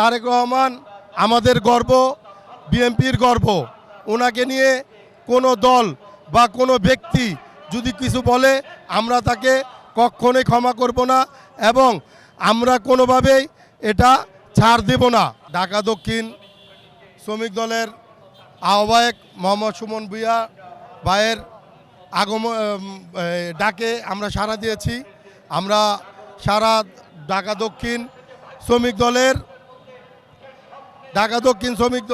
তারেক রহমান আমাদের গর্ব, বিএনপির গর্ব। ওনাকে নিয়ে কোনো দল বা কোনো ব্যক্তি যদি কিছু বলে, আমরা তাকে কখনোই ক্ষমা করব না এবং আমরা কোনোভাবেই এটা ছাড় দেব না। ঢাকা দক্ষিণ শ্রমিক দলের আহ্বায়ক মোহাম্মদ সুমন ভুইয়া ভাইয়ের আগম ডাকে আমরা সাড়া দিয়েছি। আমরা সারা ঢাকা দক্ষিণ শ্রমিক দলের ঢাকা দক্ষিণ শ্রমিক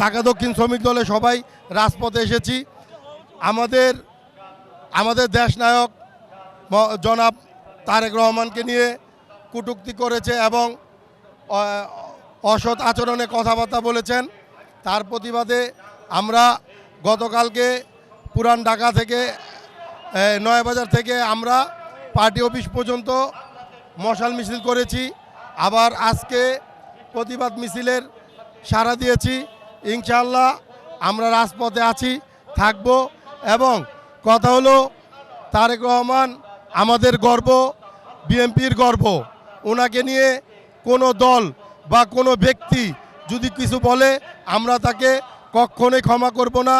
ঢাকা দক্ষিণ শ্রমিক দলে সবাই রাজপথে এসেছি। আমাদের আমাদের দেশনায়ক জনাব তারেক রহমানকে নিয়ে কটূক্তি করেছে এবং অসৎ আচরণে কথাবার্তা বলেছেন। তার প্রতিবাদে আমরা গতকালকে পুরান ঢাকা থেকে নয়াবাজার থেকে আমরা পার্টি অফিস পর্যন্ত মশাল মিছিল করেছি। আবার আজকে প্রতিবাদ মিছিলের সাড়া দিয়েছি। ইনশাল্লাহ আমরা রাজপথে আছি, থাকব এবং কথা হলো, তারেক রহমান আমাদের গর্ব, বিএনপির গর্ব। ওনাকে নিয়ে কোনো দল বা কোনো ব্যক্তি যদি কিছু বলে, আমরা তাকে কখনোই ক্ষমা করব না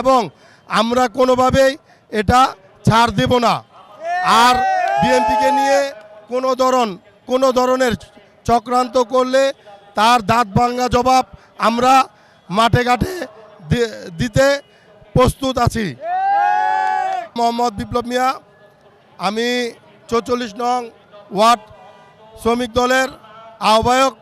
এবং আমরা কোনোভাবেই এটা ছাড় দেব না। আর বিএনপিকে নিয়ে কোনো ধরন, কোনো ধরনের চক্রান্ত করলে তার দাঁত ভাঙ্গা জবাব আমরা মাঠে ঘাটে দিতে প্রস্তুত আছি। মোহাম্মদ বিপ্লব মিয়া, আমি চৌচল্লিশ নং ওয়ার্ড শ্রমিক দলের আহ্বায়ক